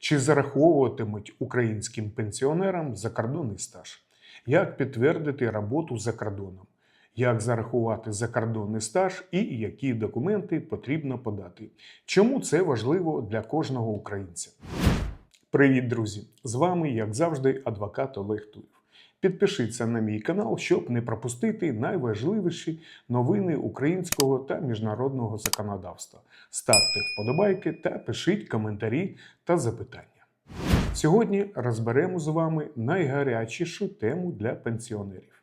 Чи зараховуватимуть українським пенсіонерам закордонний стаж? Як підтвердити роботу за кордоном? Як зарахувати закордонний стаж і які документи потрібно подати? Чому це важливо для кожного українця? Привіт, друзі! З вами, як завжди, адвокат Олег Туєв. Підпишіться на мій канал, щоб не пропустити найважливіші новини українського та міжнародного законодавства. Ставте вподобайки та пишіть коментарі та запитання. Сьогодні розберемо з вами найгарячішу тему для пенсіонерів.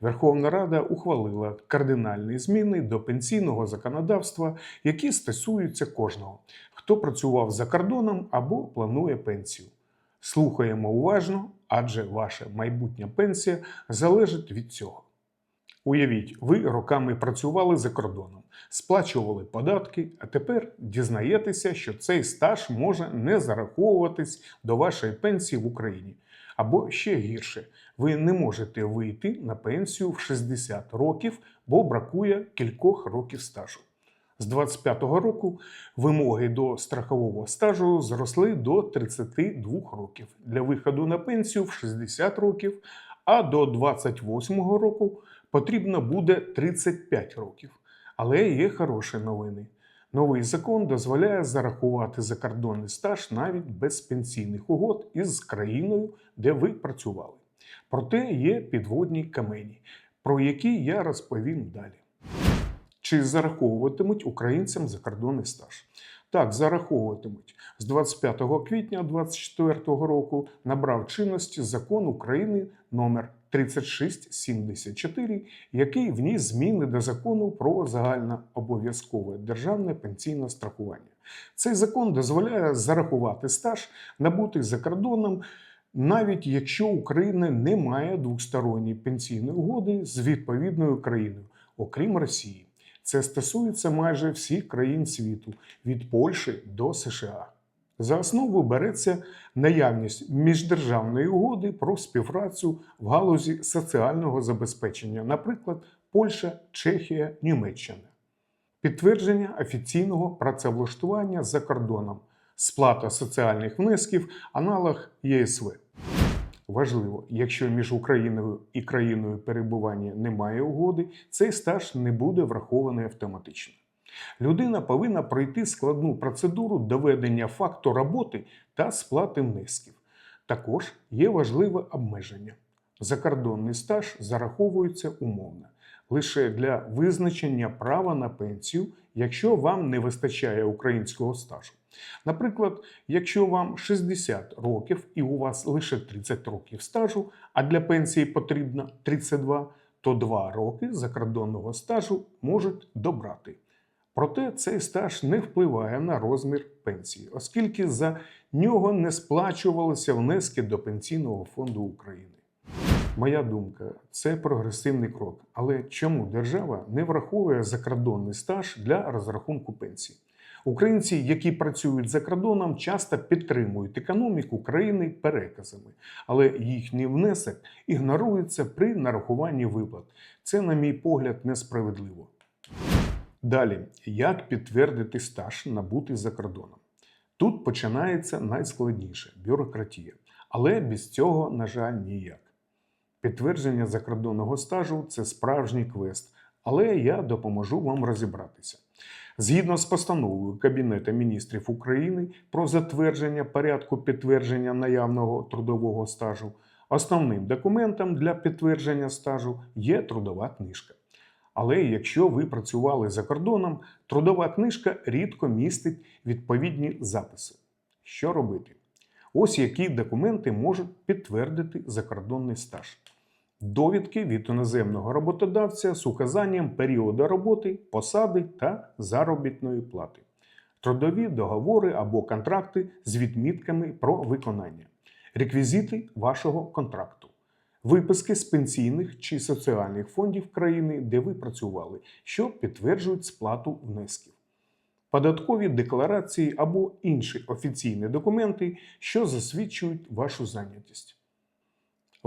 Верховна Рада ухвалила кардинальні зміни до пенсійного законодавства, які стосуються кожного, хто працював за кордоном або планує пенсію. Слухаємо уважно, адже ваша майбутня пенсія залежить від цього. Уявіть, ви роками працювали за кордоном, сплачували податки, а тепер дізнаєтеся, що цей стаж може не зараховуватись до вашої пенсії в Україні. Або ще гірше, ви не можете вийти на пенсію в 60 років, бо бракує кількох років стажу. З 25-го року вимоги до страхового стажу зросли до 32 років для виходу на пенсію в 60 років, а до 28-го року потрібно буде 35 років. Але є хороші новини. Новий закон дозволяє зарахувати закордонний стаж навіть без пенсійних угод із країною, де ви працювали. Проте є підводні камені, про які я розповім далі. Чи зараховуватимуть українцям закордонний стаж? Так, зараховуватимуть. З 25 квітня 2024 року набрав чинності закон України номер 3674, який вніс зміни до закону про загальнообов'язкове державне пенсійне страхування. Цей закон дозволяє зарахувати стаж, набутий за кордоном, навіть якщо Україна не має двосторонньої пенсійної угоди з відповідною країною, окрім Росії. Це стосується майже всіх країн світу від Польщі до США. За основу береться наявність міждержавної угоди про співпрацю в галузі соціального забезпечення, наприклад, Польща, Чехія, Німеччина, підтвердження офіційного працевлаштування за кордоном, сплата соціальних внесків, аналог ЄСВ. Важливо, якщо між Україною і країною перебування немає угоди, цей стаж не буде врахований автоматично. Людина повинна пройти складну процедуру доведення факту роботи та сплати внесків. Також є важливе обмеження. Закордонний стаж зараховується умовно лише для визначення права на пенсію, якщо вам не вистачає українського стажу. Наприклад, якщо вам 60 років і у вас лише 30 років стажу, а для пенсії потрібно 32, то 2 роки закордонного стажу можуть добрати. Проте цей стаж не впливає на розмір пенсії, оскільки за нього не сплачувалися внески до Пенсійного фонду України. Моя думка, це прогресивний крок. Але чому держава не враховує закордонний стаж для розрахунку пенсії? Українці, які працюють за кордоном, часто підтримують економіку країни переказами, але їхній внесок ігнорується при нарахуванні виплат. Це, на мій погляд, несправедливо. Далі, як підтвердити стаж набутий за кордоном? Тут починається найскладніше бюрократія. Але без цього, на жаль, ніяк. Підтвердження закордонного стажу це справжній квест, але я допоможу вам розібратися. Згідно з постановою Кабінету міністрів України про затвердження порядку підтвердження наявного трудового стажу, основним документом для підтвердження стажу є трудова книжка. Але якщо ви працювали за кордоном, трудова книжка рідко містить відповідні записи. Що робити? Ось які документи можуть підтвердити закордонний стаж. Довідки від іноземного роботодавця з указанням періоду роботи, посади та заробітної плати, трудові договори або контракти з відмітками про виконання, реквізити вашого контракту, виписки з пенсійних чи соціальних фондів країни, де ви працювали, що підтверджують сплату внесків. Податкові декларації або інші офіційні документи, що засвідчують вашу зайнятість.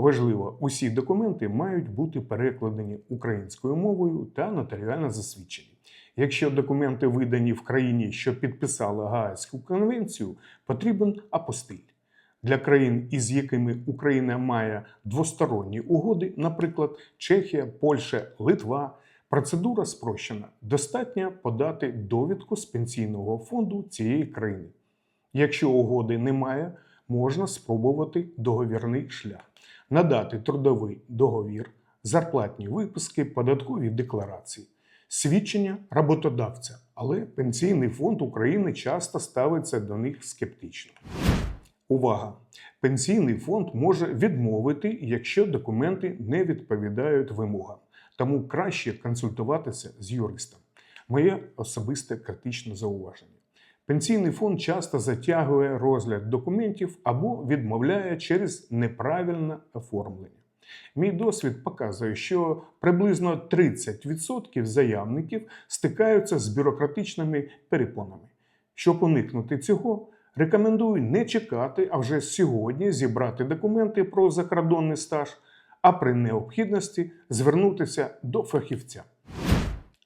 Важливо, усі документи мають бути перекладені українською мовою та нотаріально засвідчені. Якщо документи видані в країні, що підписала Гаазьку конвенцію, потрібен апостиль. Для країн, із якими Україна має двосторонні угоди, наприклад, Чехія, Польща, Литва, процедура спрощена. Достатньо подати довідку з пенсійного фонду цієї країни. Якщо угоди немає, можна спробувати договірний шлях, надати трудовий договір, зарплатні виписки, податкові декларації, свідчення роботодавця. Але Пенсійний фонд України часто ставиться до них скептично. Увага! Пенсійний фонд може відмовити, якщо документи не відповідають вимогам. Тому краще консультуватися з юристом. Моє особисте критичне зауваження. Пенсійний фонд часто затягує розгляд документів або відмовляє через неправильне оформлення. Мій досвід показує, що приблизно 30% заявників стикаються з бюрократичними перепонами. Щоб уникнути цього, рекомендую не чекати, а вже сьогодні зібрати документи про закордонний стаж, а при необхідності звернутися до фахівця.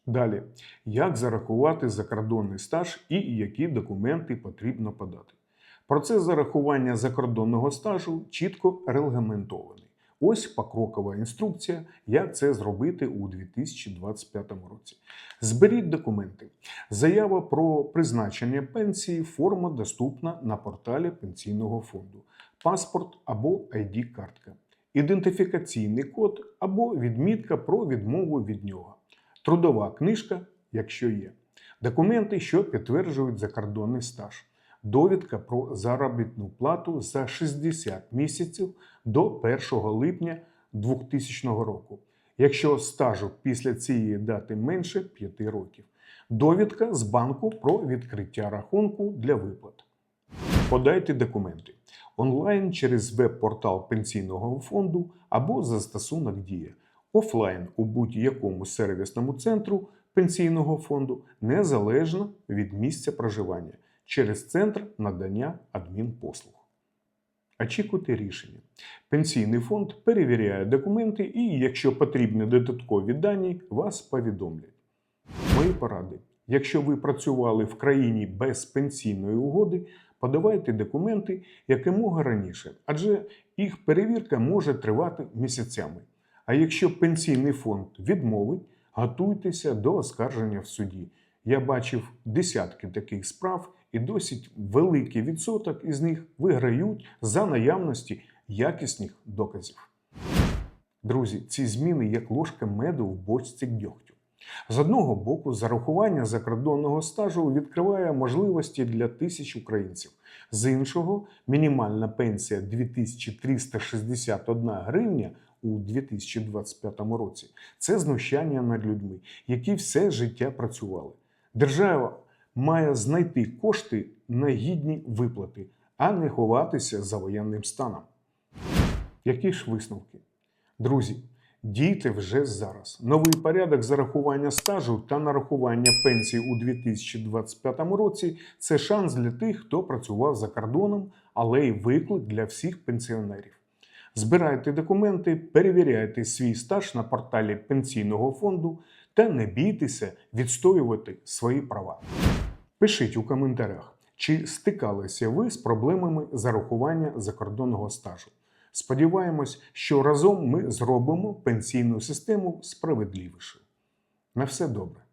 Далі, як зарахувати закордонний стаж і які документи потрібно подати. Процес зарахування закордонного стажу чітко регламентований. Ось покрокова інструкція, як це зробити у 2025 році. Зберіть документи. Заява про призначення пенсії, форма доступна на порталі Пенсійного фонду, паспорт або ID-картка, ідентифікаційний код або відмітка про відмову від нього, трудова книжка, якщо є, документи, що підтверджують закордонний стаж. Довідка про заробітну плату за 60 місяців до 1 липня 2000 року, якщо стажу після цієї дати менше 5 років. Довідка з банку про відкриття рахунку для виплат. Подайте документи. Онлайн через веб-портал пенсійного фонду або застосунок Дія, офлайн у будь-якому сервісному центру пенсійного фонду незалежно від місця проживання через центр надання адмінпослуг. Очікуйте рішення. Пенсійний фонд перевіряє документи і, якщо потрібні додаткові дані, вас повідомлять. Мої поради. Якщо ви працювали в країні без пенсійної угоди, подавайте документи якомога раніше, адже їх перевірка може тривати місяцями. А якщо пенсійний фонд відмовить, готуйтеся до оскарження в суді. Я бачив десятки таких справ, і досить великий відсоток із них виграють за наявності якісних доказів. Друзі, ці зміни як ложка меду в бочці дьогтю. З одного боку, зарахування закордонного стажу відкриває можливості для тисяч українців. З іншого, мінімальна пенсія 2361 гривня у 2025 році це знущання над людьми, які все життя працювали. Держава має знайти кошти на гідні виплати, а не ховатися за воєнним станом. Які ж висновки? Друзі, дійте вже зараз. Новий порядок зарахування стажу та нарахування пенсії у 2025 році це шанс для тих, хто працював за кордоном, але й виклик для всіх пенсіонерів. Збирайте документи, перевіряйте свій стаж на порталі пенсійного фонду та не бійтеся відстоювати свої права. Пишіть у коментарях, чи стикалися ви з проблемами зарахування закордонного стажу. Сподіваємось, що разом ми зробимо пенсійну систему справедливішою. На все добре.